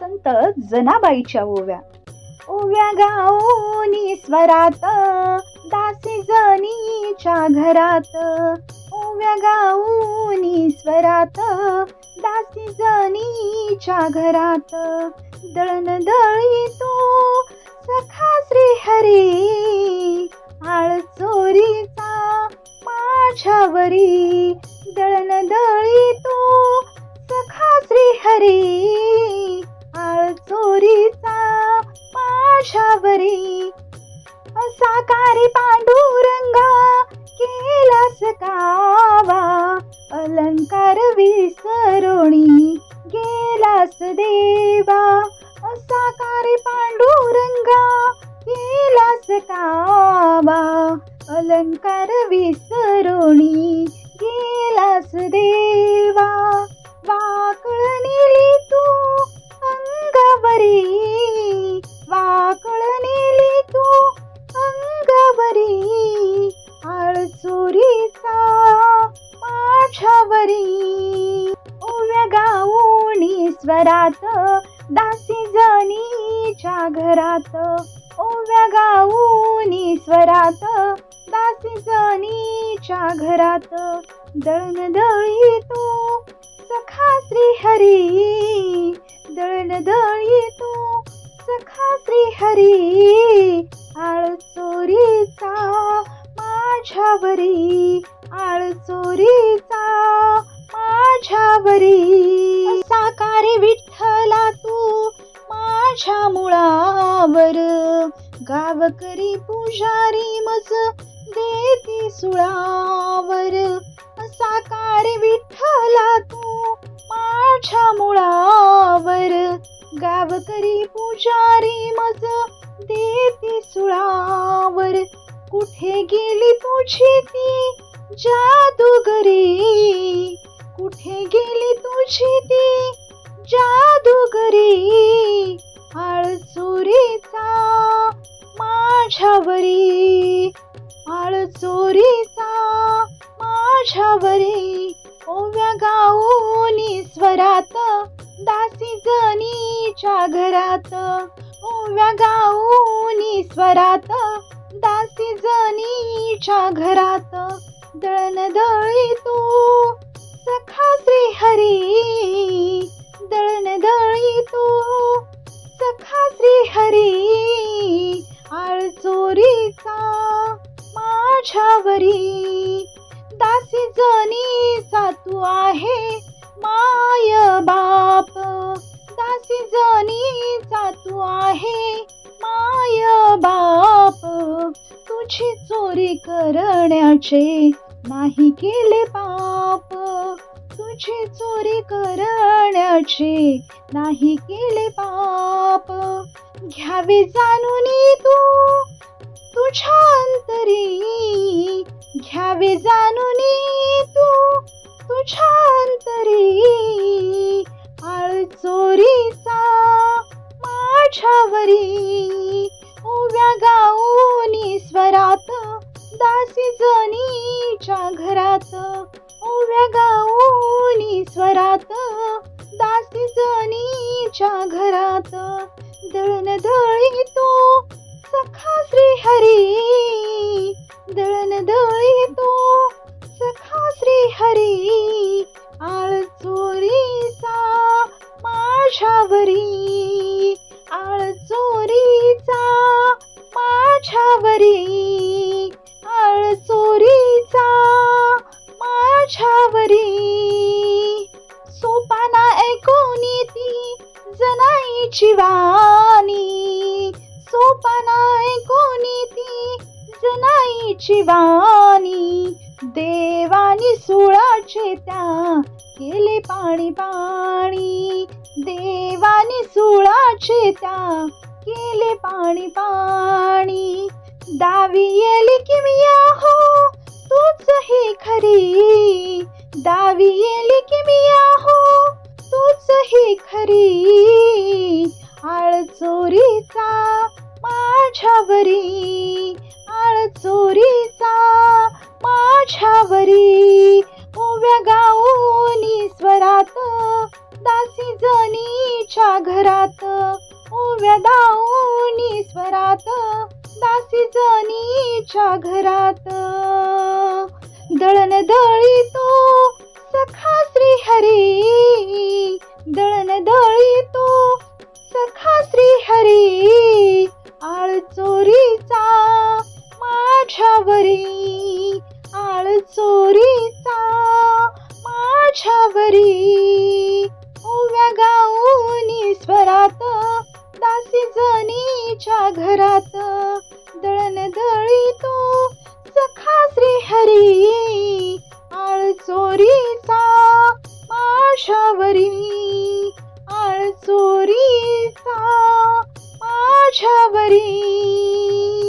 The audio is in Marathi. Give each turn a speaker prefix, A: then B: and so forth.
A: संत जनाबाईच्या ओव्या. ओव्या गाऊनी स्वरात दासी जनीच्या घरात. ओव्या गाऊनी स्वरात दासी जनीच्या घरात. दळण दळी तो सखा श्री हरी आळ चोरीचा माझ्यावरी. दळण दळी तो सखा श्री हरी माझ्यावरी साकारी पांडुरंगा केलास कावा. अलंकार विसरोणी गेलास देव. गाऊनी दासी जनीच्या घरात. ओव्या गाऊनी स्वरात. दासी जनीच्या घरात. दळण दळी तो सखा श्री हरी दळण दळी तो सखा श्री हरी आळ चोरीचा माझ्यावरी. आळ चोरीचा माझ्यावरी. माझ्या मुळावर गावकरी पुजारी मज देती सुळावर. साकारे विठ्ठला तू माझ्या मुळावर. गावकरी पुजारी मज देती सुळावर. कुठे गेली तुझी ती जादूगरी? कुठे गेली तुझी ती जादूगरी? माझ्यावरी आळ चोरीचा माझ्यावरी ओव्या गाऊनी स्वरात दासी जनीच्या घरात. ओव्या गाऊनी स्वरात दासी जनीच्या घरात. दळण दळी तू सखा श्रीहरी दळण दळी तू सखा श्रीहरी आळचोरीचा माझ्यावरी. दासी जनीचा तू आहे माय बाप. दासी जनीचा तू आहे माय बाप. तुझी चोरी करण्याचे नाही केले पाप. तुझी चोरी करण्याचे नाही केले पाप. घ्यावे जाणून तू. तुझ्या अंतरी घ्यावे जाणून तू. तुझ्या अंतरी आळ चोरीचा माझ्यावरी. उव्या गाऊनी स्वरात दासी जणीच्या घरात. ओव्या गाऊनी स्वरात दासी जणीच्या घरात. दळण दळी तो सखा श्री हरी दळण दळी तो सखा श्री हरी तुझी वाणी सोपाना ऐकून ती जनाईची वाणी देवानी सुळाचे त्या केले पाणी पाणी. देवानी सुळाचे त्या केले पाणी पाणी. दावी येली किमिया हो तूच ही खरी. दावी येली किमिया हो तूच ही खरी. माझ्यावरी आळ चोरीचा माझ्यावरी. ओव्या गाऊनी स्वरात दासी जनीच्या घरात. ओव्या दाऊनी स्वरात दासी जनीच्या घरात. दळण दळी तो सखा श्री हरी दळण दळी तो सखा श्री हरी तिच्या घरात दळण दळी तो सखा श्री हरी आळ चोरीचा माशावरी